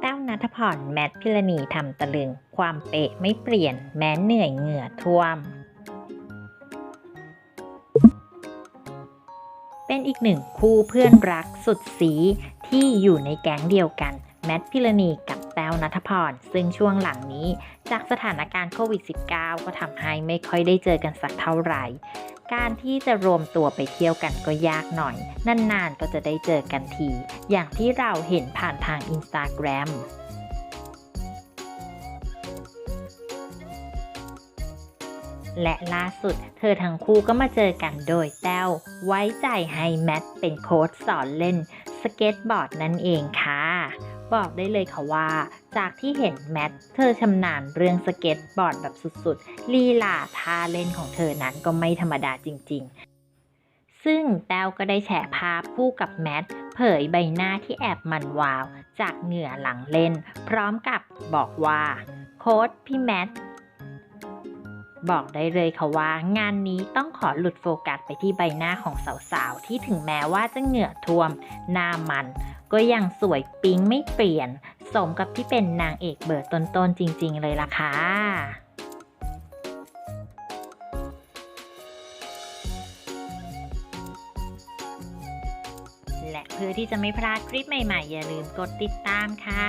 แต้วนัทพรแมทพิรณีทำตะลึง ความเป๊ะไม่เปลี่ยนแม้เหนื่อยเหงื่อท่วม เป็นอีกหนึ่งคู่เพื่อนรักสุดสีที่อยู่ในแก๊งเดียวกัน แมทพิรณีกับแต้วนัทพร ซึ่งช่วงหลังนี้จากสถานการณ์โควิด -19 ก็ทำให้ไม่ค่อยได้เจอกันสักเท่าไหร่ การที่จะรวมตัวไปเที่ยวกันก็ยากหน่อย นานๆก็จะได้เจอกันที อย่างที่เราเห็นผ่านทางอินสตาแกรม และล่าสุด เธอทั้งคู่ก็มาเจอกันโดยแต้ว ไว้ใจให้แมทเป็นโค้ชสอนเล่น สเก็ตบอร์ดนั่นเองค่ะ บอกได้เลยค่ะว่า จากที่เห็นแมท เธอชำนาญเรื่องสเก็ตบอร์ดแบบสุดๆ ลีลาท่าเล่นของเธอนั้นก็ไม่ธรรมดาจริง ๆซึ่งแต้วก็ได้แชร์ภาพคู่กับแมท เผยใบหน้าที่แอบมันวาว จากเหงื่อหลังเล่น พร้อมกับบอกว่า โค้ชพี่แมท บอกได้เลยค่ะว่างานนี้ต้องขอหลุดโฟกัสไปที่ใบหน้าของสาวๆ ที่ถึงแม้ว่าจะเหงื่อท่วม หน้ามัน ก็ยังสวยปิ๊งไม่เปลี่ยน สมกับที่เป็นนางเอกเบอร์ต้นๆจริง ๆ เลยล่ะค่ะและเพื่อที่จะไม่พลาดคลิปใหม่ๆ อย่าลืมกดติดตามค่ะ